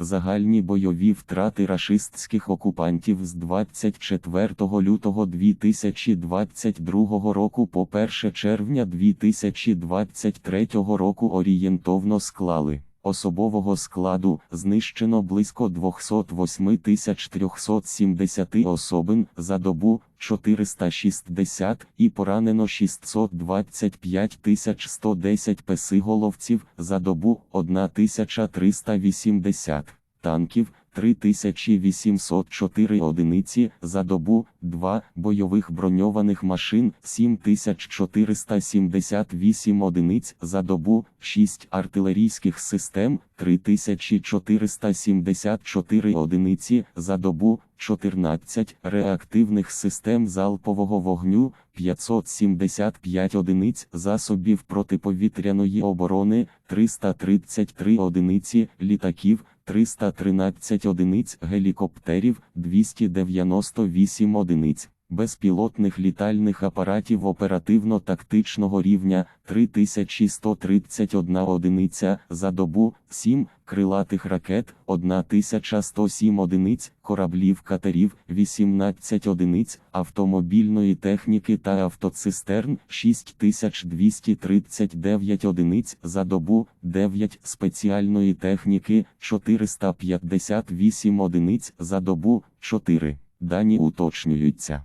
Загальні бойові втрати рашистських окупантів з 24 лютого 2022 року по 1 червня 2023 року орієнтовно склали. Особового складу знищено близько 208 370 особин за добу 460 і поранено 625 110 песиголовців за добу 1380 танків 3804 одиниці за добу, 2 бойових броньованих машин 7478 одиниць за добу, 6 артилерійських систем 3474 одиниці за добу, 14 реактивних систем залпового вогню 575 одиниць засобів протиповітряної оборони 333 одиниці літаків 313 одиниць гелікоптерів, 298 одиниць, безпілотних літальних апаратів оперативно-тактичного рівня, 3131 одиниця за добу, 7 крилатих ракет, 1107 одиниць, кораблів катерів, 18 одиниць, автомобільної техніки та автоцистерн, 6239 одиниць за добу, 9 спеціальної техніки, 458 одиниць за добу, 4. Дані уточнюються.